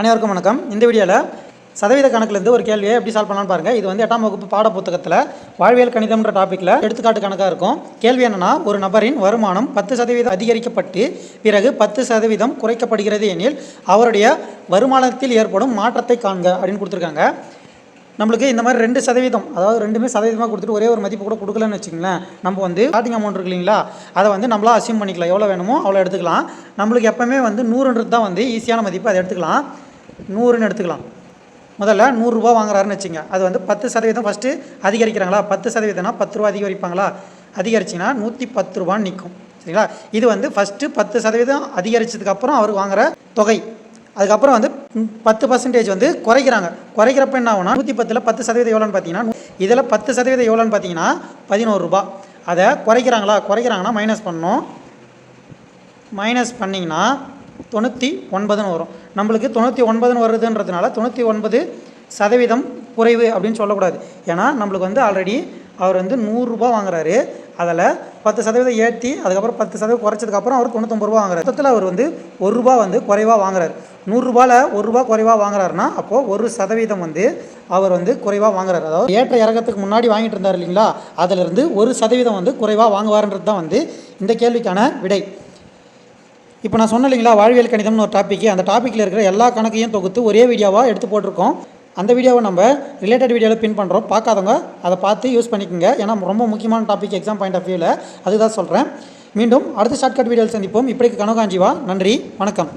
அனைவருக்கும் வணக்கம். இந்த வீடியோவில் சதவீத கணக்குலேருந்து ஒரு கேள்வியை எப்படி சால்வ் பண்ணலாம்னு பாருங்கள் இது வந்து எட்டாம் வகுப்பு பாட புத்தகத்தில் வாழ்வியல் கணிதம்ன்ற டாப்பிக்கில் எடுத்துக்காட்டு கணக்காக இருக்கும். கேள்வி என்னென்னா ஒரு நபரின் வருமானம் பத்து சதவீதம் அதிகரிக்கப்பட்டு பிறகு பத்து சதவீதம் குறைக்கப்படுகிறது எனில் அவருடைய வருமானத்தில் ஏற்படும் மாற்றத்தை காண்க அப்படின்னு கொடுத்துருக்காங்க. நம்மளுக்கு இந்த மாதிரி ரெண்டு சதவீதம் அதாவது ரெண்டுமே சதவீதமாக கொடுத்துட்டு ஒரே ஒரு மதிப்பு கூட கொடுக்கலன்னு வச்சுங்களேன் நம்ம வந்து ஸ்டார்டிங் அமௌண்ட் இருக்கு இல்லைங்களா? அதை வந்து நம்மளாக அசியூம் பண்ணிக்கலாம். எவ்வளோ வேணுமோ அவ்வளோ எடுத்துக்கலாம். நம்மளுக்கு எப்போவுமே வந்து நூறுன்றது தான் வந்து ஈஸியான மதிப்பு அதை எடுத்துக்கலாம். நூறுன்னு எடுத்துக்கலாம். முதல்ல நூறுரூவா வாங்குறாருன்னு வச்சுங்க. அது வந்து பத்து சதவீதம் ஃபஸ்ட்டு அதிகரிக்கிறாங்களா? பத்து சதவீதம்னா பத்து ரூபா அதிகரிப்பாங்களா? அதிகரிச்சிங்கன்னா நூற்றி பத்து ரூபான்னு நிற்கும் சரிங்களா? இது வந்து ஃபஸ்ட்டு பத்து சதவீதம் அதிகரிச்சதுக்கப்புறம் அவர் வாங்குற தொகை. அதுக்கப்புறம் வந்து பத்து பர்சன்டேஜ் வந்து குறைக்கிறாங்க. குறைக்கிறப்ப என்ன ஆகும்னா நூற்றி பத்தில் பத்து சதவீதம் எவ்வளோன்னு பார்த்தீங்கன்னா இதில் பத்து சதவீதம் எவ்வளோன்னு பார்த்தீங்கன்னா பதினோரு அதை குறைக்கிறாங்களா? குறைக்கிறாங்கன்னா மைனஸ் பண்ணணும். மைனஸ் பண்ணிங்கன்னா தொண்ணூற்றி ஒன்பதுன்னு வரும். நம்மளுக்கு தொண்ணூற்றி ஒன்பதுன்னு வருதுன்றதுனால தொண்ணூற்றி ஒன்பது சதவீதம் குறைவு அப்படின்னு சொல்லக்கூடாது. ஏன்னா நம்மளுக்கு வந்து ஆல்ரெடி அவர் வந்து நூறுரூபா வாங்குறாரு. அதில் பத்து சதவீதம் ஏற்றி அதுக்கப்புறம் பத்து சதவீதம் குறைச்சதுக்கப்புறம் அவர் தொண்ணூத்தொம்பது ரூபா வாங்குறாரு. மொத்தத்தில் அவர் வந்து ஒரு ரூபா வந்து குறைவாக வாங்குறாரு. நூறுரூபாவில் ஒரு ரூபா குறைவாக வாங்குறாருன்னா அப்போது ஒரு சதவீதம் வந்து அவர் வந்து குறைவாக வாங்குறாரு. அதாவது ஏற்ற இறக்கத்துக்கு முன்னாடி வாங்கிட்டு இருந்தார் இல்லைங்களா? அதிலிருந்து ஒரு சதவீதம் வந்து குறைவாக வாங்குவார்ன்றது தான் வந்து இந்த கேள்விக்கான விடை. இப்போ நான் சொன்னேன் இல்லைங்களா வாழ்வியல் கணிதம்னு ஒரு டாப்பிக்கு அந்த டாப்பிக்கில் இருக்கிற எல்லா கணக்கையும் தொகுத்து ஒரே வீடியோவாக எடுத்து போட்டிருக்கோம். அந்த வீடியோவை நம்ம ரிலேட்டட் வீடியோவில் பின் பண்ணுறோம் பார்க்காதவங்க அதை பார்த்து யூஸ் பண்ணிக்கோங்க. ஏன்னா ரொம்ப முக்கியமான டாபிக் எக்ஸாம் பாயிண்ட் ஆஃப் வியூவில் அதுதான் சொல்கிறேன் மீண்டும் அடுத்த ஷார்ட்கட் வீடியோவில் சந்திப்போம். இப்படிக்கு கனகாஞ்சிவா நன்றி. வணக்கம்.